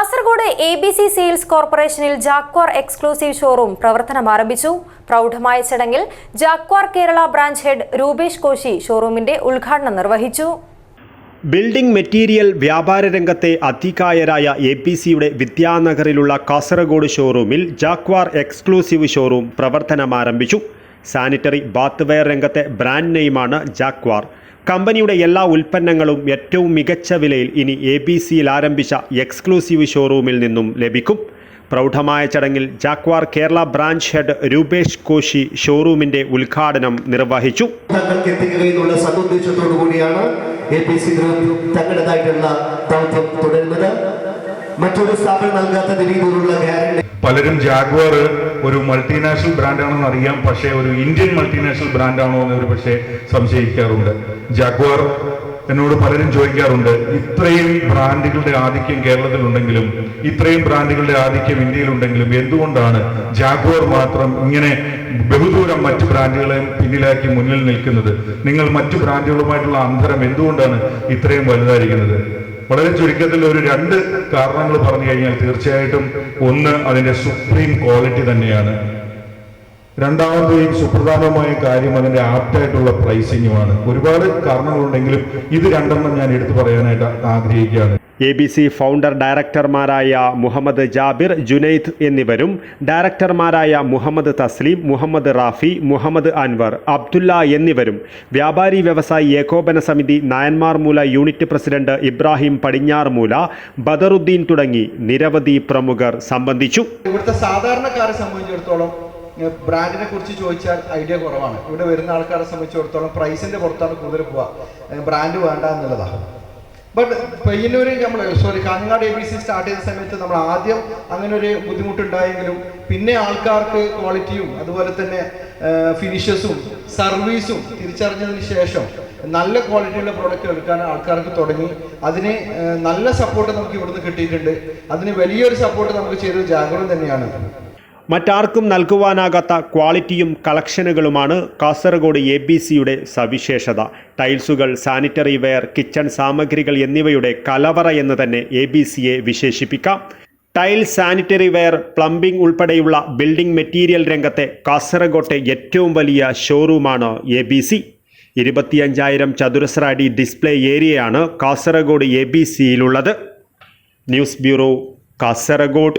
Kasaragod A B C sales കോർപ്പറേഷനിൽ Jaguar exclusive showroom പ്രവർത്തനം ആരംഭിച്ചു. പ്രൗഢമായ ചടങ്ങിൽ Jaguar Kerala branch head Rupesh Koshy ഷോറൂമിന്റെ ഉദ്ഘാടനം നിർവഹിച്ചു. ബിൽഡിംഗ് മെറ്റീരിയൽ വ്യാപാര രംഗത്തെ അധികായരായ എ പി സിയുടെ വിദ്യാനഗറിലുള്ള കാസർഗോഡ് ഷോറൂമിൽ ജാക്വാർ എക്സ്ക്ലൂസീവ് ഷോറൂം പ്രവർത്തനം ആരംഭിച്ചു. സാനിറ്ററി ബാത്ത്വെയർ രംഗത്തെ ബ്രാൻഡ് നെയിമാണ് ജാക്വാർ. കമ്പനിയുടെ എല്ലാ ഉൽപ്പന്നങ്ങളും ഏറ്റവും മികച്ച വിലയിൽ ഇനി എ ബി സിയിൽ ആരംഭിച്ച എക്സ്ക്ലൂസീവ് ഷോറൂമിൽ നിന്നും ലഭിക്കും. പ്രൗഢമായ ചടങ്ങിൽ Jaguar Kerala branch head Rupesh Koshy ഷോറൂമിന്റെ ഉദ്ഘാടനം നിർവഹിച്ചു. സതുദ്ദേശത്തോടു കൂടിയാണ് എ പി സി ഗ്രൂപ്പ് തങ്ങളുടേതായിട്ടുള്ള ദൗത്യം തുടരുന്നത്. മറ്റൊരു സ്ഥാപനം നൽകാത്ത രീതിയിലുള്ള ഗ്യാരണ്ടി പലരും ജാഗ്വാർ ഒരു മൾട്ടിനാഷണൽ ബ്രാൻഡാണെന്ന് അറിയാം പക്ഷേ ഒരു ഇന്ത്യൻ മൾട്ടിനാഷണൽ ബ്രാൻഡാണോ എന്ന് ഒരു പക്ഷേ സംശയിക്കാറുണ്ട്. ജാഗ്വാർ എന്നോട് പലരും ചോദിക്കാറുണ്ട് ഇത്രയും ബ്രാൻഡുകളുടെ ആധിക്യം കേരളത്തിലുണ്ടെങ്കിലും ഇത്രയും ബ്രാൻഡുകളുടെ ആധിക്യം ഇന്ത്യയിലുണ്ടെങ്കിലും എന്തുകൊണ്ടാണ് ജാഗ്വാർ മാത്രം ഇങ്ങനെ ബഹുദൂരം മറ്റു ബ്രാൻഡുകളെ പിന്നിലാക്കി മുന്നിൽ നിൽക്കുന്നത്? നിങ്ങൾ മറ്റു ബ്രാൻഡുകളുമായിട്ടുള്ള അന്തരം എന്തുകൊണ്ടാണ് ഇത്രയും വലുതായിരിക്കുന്നത്? വളരെ ചുരുക്കത്തിൽ ഒരു രണ്ട് കാരണങ്ങൾ പറഞ്ഞു കഴിഞ്ഞാൽ തീർച്ചയായിട്ടും ഒന്ന് അതിന്റെ സുപ്രീം ക്വാളിറ്റി തന്നെയാണ്. രണ്ടാമത്തെയും സുപ്രധാനമായ കാര്യം അതിന്റെ ആപ്റ്റായിട്ടുള്ള പ്രൈസിങ്ങുമാണ് ഒരുപാട് കാരണങ്ങളുണ്ടെങ്കിലും ഇത് രണ്ടെണ്ണം ഞാൻ എടുത്തു പറയാനായിട്ട് ആഗ്രഹിക്കുകയാണ്. എ ബി സി ഫൗണ്ടർ ഡയറക്ടർമാരായ മുഹമ്മദ് ജാബിർ ജുനൈദ് എന്നിവരും ഡയറക്ടർമാരായ മുഹമ്മദ് തസ്ലീം മുഹമ്മദ് റാഫി മുഹമ്മദ് അൻവർ അബ്ദുല്ല എന്നിവരും വ്യാപാരി വ്യവസായി ഏകോപന സമിതി നായന്മാർമൂല യൂണിറ്റ് പ്രസിഡന്റ് ഇബ്രാഹിം പടിഞ്ഞാർ മൂല ബദറുദ്ദീൻ തുടങ്ങി നിരവധി പ്രമുഖർ സംബന്ധിച്ചു. ഇവിടുത്തെ സാധാരണക്കാരെ സംബന്ധിച്ചിടത്തോളം ബ്രാൻഡിനെ കുറിച്ച് ചോദിച്ചാൽ ഐഡിയ കുറവാണ്. ഇവിടെ വരുന്ന ആൾക്കാരെ സംബന്ധിച്ചിടത്തോളം പ്രൈസിന്റെ പുറത്താണ് കൂടുതൽ പോവുക. ബ്രാൻഡ് വേണ്ട എന്നുള്ളതാണ്. ബട്ട് പയ്യന്നൂര് നമ്മൾ sorry Kanhangad A B C start ചെയ്ത സമയത്ത് നമ്മൾ ആദ്യം അങ്ങനെ ഒരു ബുദ്ധിമുട്ടുണ്ടായെങ്കിലും പിന്നെ ആൾക്കാർക്ക് ക്വാളിറ്റിയും അതുപോലെ തന്നെ ഫിനിഷസും സർവീസും തിരിച്ചറിഞ്ഞതിന് ശേഷം നല്ല ക്വാളിറ്റിയുള്ള പ്രോഡക്റ്റ് എടുക്കാൻ ആൾക്കാർക്ക് തുടങ്ങി. അതിന് നല്ല സപ്പോർട്ട് നമുക്ക് ഇവിടുന്ന് കിട്ടിയിട്ടുണ്ട്. അതിന് വലിയൊരു സപ്പോർട്ട് നമുക്ക് ചെയ്തത് ജാഗ്രത തന്നെയാണ്. മറ്റാർക്കും നൽകുവാനാകാത്ത ക്വാളിറ്റിയും കളക്ഷനുകളുമാണ് കാസർഗോഡ് എ ബി സിയുടെ സവിശേഷത. ടൈൽസുകൾ സാനിറ്ററി വെയർ കിച്ചൺ സാമഗ്രികൾ എന്നിവയുടെ കലവറ എന്ന് തന്നെ എ ബി സിയെ വിശേഷിപ്പിക്കാം. ടൈൽ സാനിറ്ററി വെയർ പ്ലംബിംഗ് ഉൾപ്പെടെയുള്ള ബിൽഡിംഗ് മെറ്റീരിയൽ രംഗത്തെ കാസർഗോട്ടെ ഏറ്റവും വലിയ ഷോറൂമാണ് എ ബി സി. ഇരുപത്തിയഞ്ചായിരം ചതുരശ്ര അടി ഡിസ്പ്ലേ ഏരിയയാണ് Kasaragod A B സിയിലുള്ളത്. News bureau Kasaragod.